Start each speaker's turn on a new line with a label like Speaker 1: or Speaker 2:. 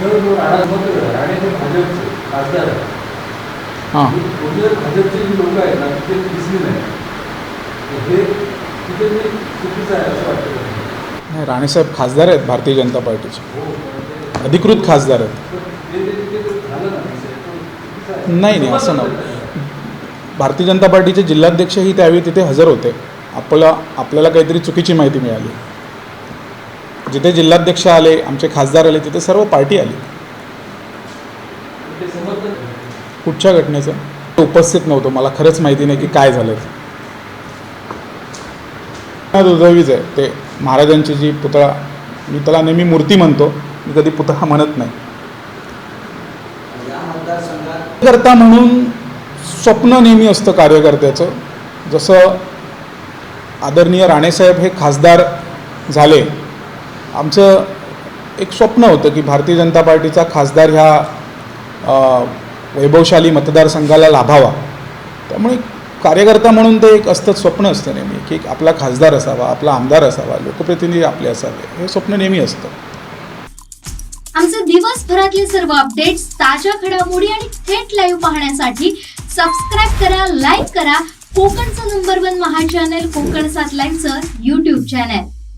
Speaker 1: हे भाजपचे खासदार आहे
Speaker 2: हां.
Speaker 1: ओरिजिनल भाजपचे जी लोक आहेत ना तिथे दिसली नाही. तर हे तिथे ते चुकीचं आहे असं वाटतं मला.
Speaker 2: नाही राणेसाहेब खासदार आहेत भारतीय जनता पार्टीचे.
Speaker 1: हो पण ते-
Speaker 2: अधिकृत खासदार आहेत.
Speaker 1: पण ते जे तिथे जे झालं ना विषय, तो चुकीचा आहे.
Speaker 2: नाही नाही असं नव्हतं भारतीय जनता पार्टीचे जिल्हाध्यक्षही त्यावेळी तिथे हजर होते. आपला आपल्याला काहीतरी चुकीची माहिती मिळाली. जिथे जिल्हाध्यक्ष आले आमचे खासदार आले तिथे सर्व पार्टी आली. कुठच्या घटनेचं? उपस्थित नव्हतो. मला खरंच माहिती नाही की काय झालं ते. दुर्दैवीच आहे. ते महाराजांची जी पुतळा मी त्याला नेहमी मूर्ती म्हणतो. मी कधी पुतळा म्हणत नाही. करता म्हणून स्वप्न नेहमी असतं कार्यकर्त्याचं. जसं आदरणीय राणेसाहेब हे खासदार झाले आमचं एक स्वप्न होतं की भारतीय जनता पार्टीचा खासदार ह्या वैभवशाली मतदारसंघाला लाभावा. त्यामुळे कार्यकर्ता म्हणून ते एक असतं स्वप्न असतं नेहमी की एक आपला खासदार असावा आपला आमदार असावा लोकप्रतिनिधी आपले असावे हे स्वप्न नेहमी असतं.
Speaker 3: आमचे दिवसभरातले सर्व अपडेट्स ताज्या घडामोडी आणि थेट लाईव्ह पाहण्यासाठी सबस्क्राईब करा लाईक करा. कोकणचं नंबर वन महा चॅनल कोकण सात लाईनचं युट्यूब चॅनल